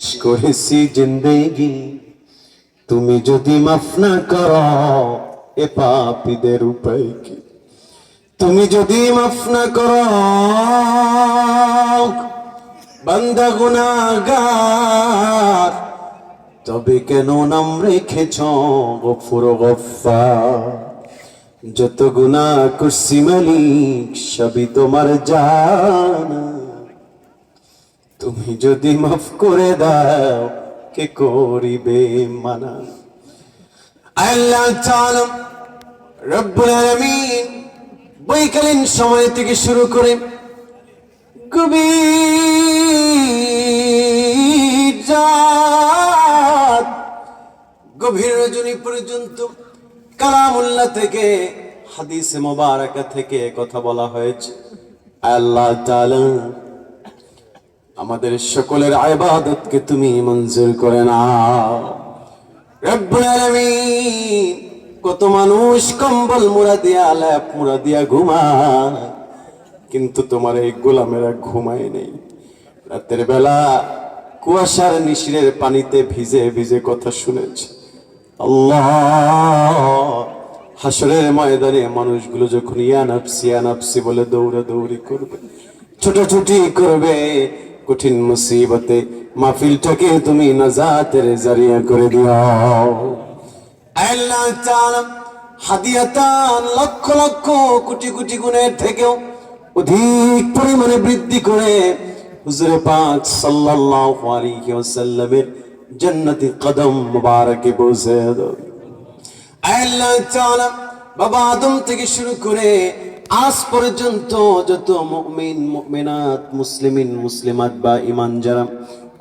করেছি জিন্দেগি। তুমি যদি মাফ না করো, এ পাপীদের উপায় কি? তুমি যদি মাফ না করো, বান্দা গুনাগার তবে কেন নাম রেখেছ গফুর গফার যত গুনাহ করছি মালিক, সবই তোমার জানা। তুমি যদি মাফ করে দাও, কে করিবে মানা? আল্লাহ তাআলা রব্বুল আলামিন বৈকালীন সময় থেকে শুরু করে গভীর গভীর রজনী পর্যন্ত কালামুল্লাহ থেকে হাদিসে মোবারকা থেকে কথা বলা হয়েছে। আল্লাহ তাআলা আমাদের সকলের আয়বাদতকে তুমি মঞ্জুর করে আলামিন, কত মানুষ কম্বল মুড়া দিয়া, ল্যাপ মুড়া দিয়া ঘুমায়। কিন্তু তোমার এই গোলামেরা ঘুমায় নেই। রাতের বেলা কুয়াশার নিশিরের পানিতে ভিজে ভিজে কথা শুনেছে। আল্লাহ! হাসরের ময়দানে মানুষগুলো যখন ইয়া নাফসি ইয়া নাফসি বলে দৌড়া দৌড়ি করবে, ছোটাছুটি করবে কঠিন মুসিবতে মাহফিলটাকে তুমি নাজাতের জারিয়া করে দিও আল্লাহ তাআলা হাদিয়াতান লক্ষ লক্ষ, কোটি কোটি গুণের থেকেও অধিক পরিমাণে বৃদ্ধি করে হুজুরে পাক সাল্লাল্লাহু আলাইহি ওয়াসাল্লামের জান্নাতি কদম মুবারকে পৌঁছে দাও। আল্লাহ তাআলা বাবা আদম থেকে শুরু করে আজ পর্যন্ত যত মুমিন, মুমিনাত, মুসলিমিন, মুসলিমাত বা ইমান যারা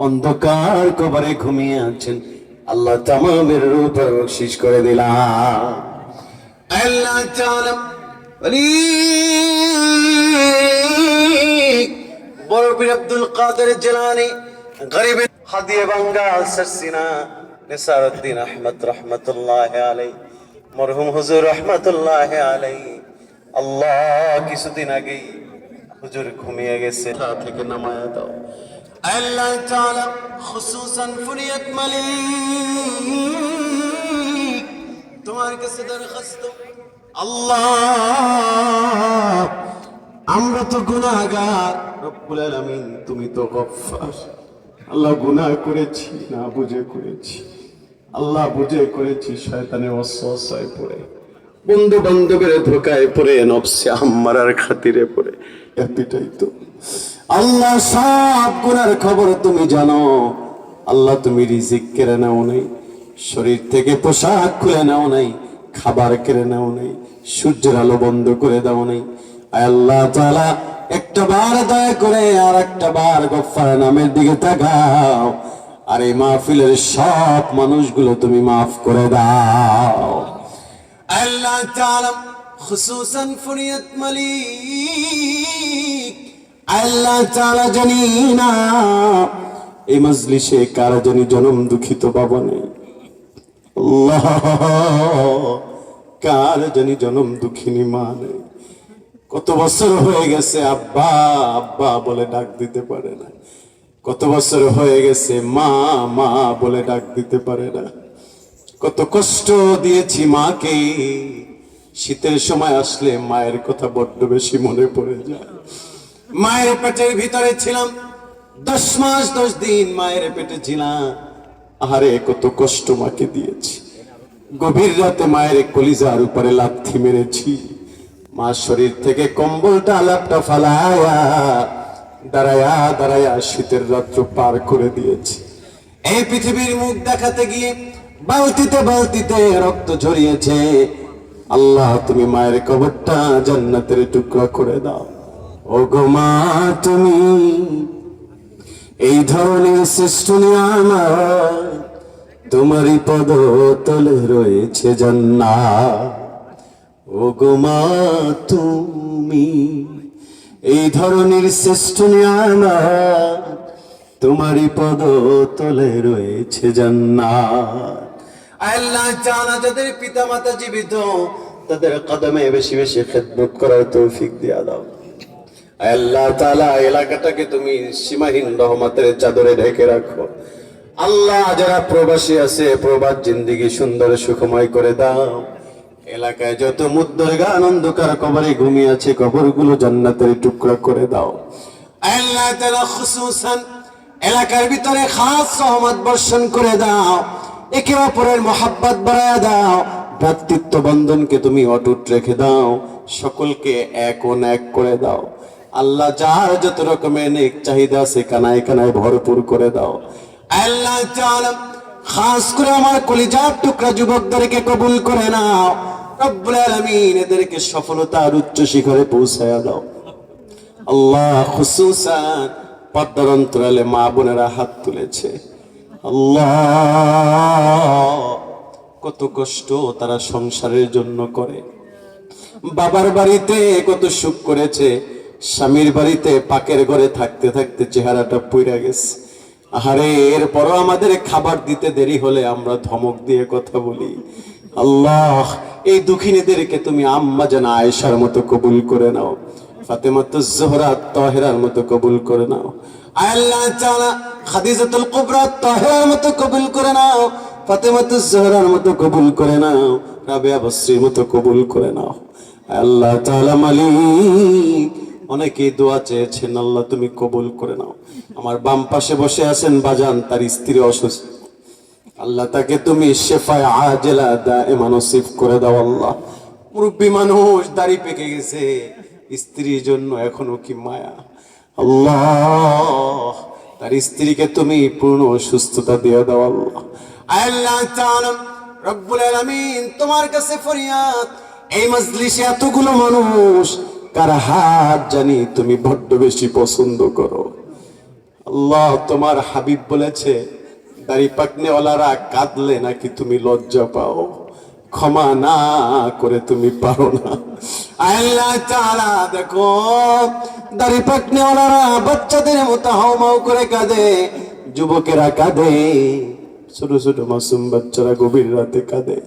অন্ধকার কবরে ঘুমিয়ে আছেন, আল্লাহ তামামের রূপ বকশিস করে দিলাম। আল্লাহ তাআলা বড় পীর আব্দুল কাদের জিলানী গরিবের হাদিয়ে বাঙ্গা সরসিনা নিসারউদ্দিন আহমদ রহমতুল্লাহ আলাই মরহুম হুজুর রহমতুল্লাহ আলাই আল্লাহ কিছুদিন আগেই হুজুর ঘুমিয়ে গেছে। তা থেকে নামায়া দাও। আল্লাহ তাআলা খুসুসান ফুরিয়াত মালিক তোমার কাছে দরখাস্ত। আল্লাহ আমরা তো গুনাহগার। রব্বুল আলামিন তুমি তো গফফার। আল্লাহ গুনাহ করেছি না বুঝে করেছি। আল্লাহ বুঝে করেছি শয়তানের অসহসায় পড়ে। বন্ধু বান্ধবের ধোকায় পড়ে নফসে আম্মারার খাতিরে পড়ে। এতটাই তো। আল্লাহ সব গুনার খবর তুমি জানো। আল্লাহ তুমি রিজিক কেড়ে নাও নাই, শরীর থেকে পোশাক খুলে নাও নাই, খাবার কেড়ে নাও নাই, সূর্যের আলো বন্ধ করে দাও নাই। আল্লাহ তাআলা, একটা বার দয়া করে আর একটা বার গফফার নামের দিকে তাকাও। আর এই মাহফিলের সব মানুষগুলো তুমি মাফ করে দাও। আল্লাহ তাআলা খুসুসান ফুরিয়াত মালিক আল্লাহ তাআলা জানি না এই মজলিসে কারা জানি জনম দুঃখিত বাবা নেই কার জানি জনম দুঃখিনী মা নেই কত বছর হয়ে গেছে আব্বা আব্বা বলে ডাক দিতে পারে না। কত বছর হয়ে গেছে মা মা বলে ডাক দিতে পারে না। কত কষ্ট দিয়েছি মাকে। শীতের সময় আসলে মায়ের কথা বড্ড বেশি মনে পড়ে যায়। মায়ের পেটের ভিতরে ছিলাম, দশ মাস দশ দিন মায়ের পেটে ছিলাম। আহারে, কত কষ্ট মাকে দিয়েছি। গভীর রাতে মায়ের কলিজার উপরে লাথি মেরেছি। মা শরীর থেকে কম্বলটা আলাপটা ফালায়া, দাঁড়ায়া দাঁড়ায়া শীতের রাত্র পার করে দিয়েছি। এই পৃথিবীর মুখ দেখাতে গিয়ে বালতিতে বালতিতে রক্ত ঝরিয়েছে। আল্লাহ, তুমি মায়ের কবরটা জান্নাতের টুকরা করে দাও। ও গো মা, তুমি এই ধরনের শ্রেষ্ঠ আমার তোমারই পদ তলে রয়েছে জান্নাত। ও গো মা, তুমি এই ধরনের শ্রেষ্ঠ নিয়ামত তোমারই পদ তলে রয়েছে জান্নাত। আল্লাহ জানা যাদের পিতা মাতা জীবিত, তাদের কদমে বেশি বেশি খেদমত করার তৌফিক দিয়া দাও। আল্লাহ তাআলা, এলাকাটাকে তুমি সীমাহীন রহমতের চাদরে ঢেকে রাখো। আল্লাহ যারা প্রবাসী আছে, প্রবাস জিন্দিগি সুন্দর সুখময় করে দাও। এলাকায় যত মুদ্দরগা আনন্দকার কবরে ঘুমিয়ে আছে, কবরগুলো জান্নাতের টুকরা করে দাও। আল্লাহ তালা খুসুসান এলাকার ভিতরে খাস সহমত বর্ষণ করে দাও। একে অপরের মোহাব্বত বাড়ায় দাও। ভ্রাতৃত্ব বন্ধনকে তুমি অটুট রেখে দাও। সকলকে এক ও এক করে দাও। আল্লাহ যার যত রকমের নেক চাহিদা আছে কানায় কানায় ভরপুর করে দাও। আল্লাহ তাআলা খাস করে আমার কলিজার টুকরা যুবকদেরকে কবুল করে নাও। রব্বুল আলামিন এদেরকে সফলতার উচ্চ শিখরে পৌঁছায়া দাও। আল্লাহ খুসুসান পদ্মার অন্তরালে মা বোনেরা হাত তুলেছে। কত কষ্ট তারা সংসারের জন্য করে। বাবার বাড়িতে কত সুখ করেছে। স্বামীর বাড়িতে পাকের ঘরে থাকতে থাকতে চেহারাটা পুইরা গেছে। আহারে, এরপরও আমাদের খাবার দিতে দেরি হলে আমরা ধমক দিয়ে কথা বলি। আল্লাহ, এই দুঃখিনীদেরকে তুমি আম্মা যেন আয়েশার মতো কবুল করে নাও। ফাতেমাতু জোহরা তাহেরার মতো কবুল করে নাও। আল্লাহ তাআলা খাদিজাতুল কুবরা তাহেরার মতো কবুল করে নাও। ফাতেমাতু জোহরার মতো কবুল করে নাও। রাবিয়া বসরির মতো কবুল করে নাও। আল্লাহ তাআলা মালিক, অনেকেই দোয়া চেয়েছেন, আল্লাহ তুমি কবুল করে নাও। আমার বাম পাশে বসে আছেন বাজান, তার স্ত্রী অসুস্থ। আল্লাহ তাকে তুমি শেফায় আজেলা দায়মা নসিব করে দাও, আল্লাহ। মুরব্বী মানুষ, দাড়ি পেকে গেছে। স্ত্রীর জন্য এখনও কি মায়া? আল্লাহ, তার স্ত্রীকে তুমি পূর্ণ সুস্থতা দিয়ে দাও আল্লাহ। আল্লাহ তাআলা রব্বুল আলামিন, তোমার কাছে ফরিয়াদ, এই মজলিসে এতগুলো মানুষ, কার হাত জানি তুমি বড্ড বেশি পছন্দ করো। আল্লাহ তোমার হাবিব বলেছে, দাড়ি পাকনেওয়ালারা কাঁদলে নাকি তুমি লজ্জা পাও। ক্ষমা না করে তুমি পারো না। আল্লাহ তাআলা দেখো, দাড়ি পাকনেওয়ালারা বাচ্চাদের মতো হাউমাউ করে কাঁদে, যুবকেরা কাঁদে, ছোট ছোট মাসুম বাচ্চারা গভীর রাতে কাঁদে।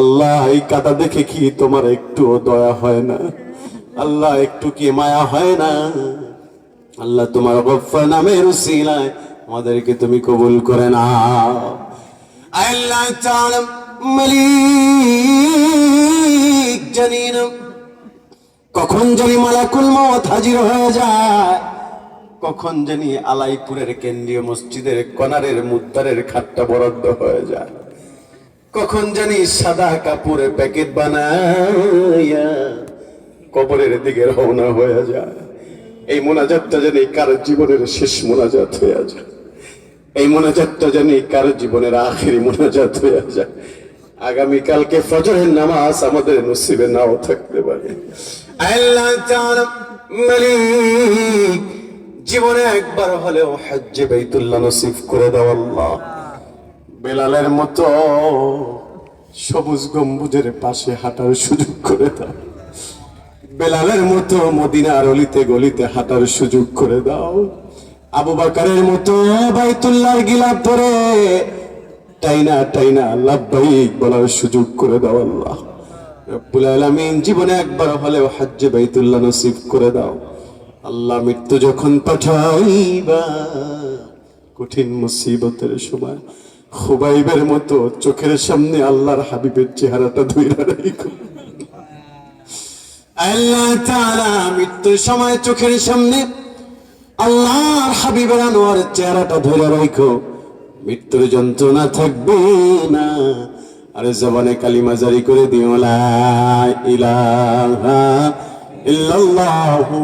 আল্লাহ, এই কাদা দেখে কি তোমার একটুও দয়া হয় না? আল্লাহ, একটু কি মায়া হয় না? আল্লাহ তোমার গফফা নামের উসিলায় আমাদেরকে তুমি কবুল করে না আল্লাহ মালিক জানি না কখন জানি মালাকুল মত হাজির হয়ে যায়? কখন জানি আলাইপুরের কেন্দ্রীয় মসজিদের কনারের মুদ্দারের খাটটা বরাদ্দ হয়ে যায়? কখন জানি সাদা কাপড়ে প্যাকেট বানাইয়া কবরের দিকে রওনা হয়ে যায়? এই মোনাজাতটা জানি কার জীবনের শেষ মোনাজাত হয়ে যায়? এই মোনাজাতটা জানি কার জীবনের আখেরি মোনাজাত হয়ে যায়? আগামীকালকে ফজরের নামাজ আমাদের নসিবে নাও থাকতে পারে। জীবনে একবার হলেও হজ্জে বাইতুল্লাহ নসিব করে দাও আল্লাহ। বেলালের মতো সবুজ গম্বুজের পাশে হাঁটার সুযোগ করে দাও। বেলালের মতো মদিনার অলিতে গলিতে হাঁটার সুযোগ করে দাও। আবু বাকারের মতো বাইতুল্লাহর গিলাপ পরে টাইনা টাইনা লাভবাহিক বলার সুযোগ করে দাও আল্লাহ। রব্বুল আলামিন জীবনে একবার হলেও হজ্জে বাইতুল্লাহ নসিব করে দাও। আল্লাহ মৃত্যু যখন পাঠাইবা, কঠিন মুসিবতের সময় খুবাইবের মতো চোখের সামনে আল্লাহর হাবিবের চেহারাটা ধুইরা রাখো আল্লাহ তাআলা মৃত্যুর সময় চোখের সামনে আল্লাহর হাবিবের আনোয়ার চেহারাটা ধরে রাখো মৃত্যুর যন্ত্রণা থাকবে না। আরে জবানে কালিমা জারি করে দিও ইলাহা ইল্লাল্লাহু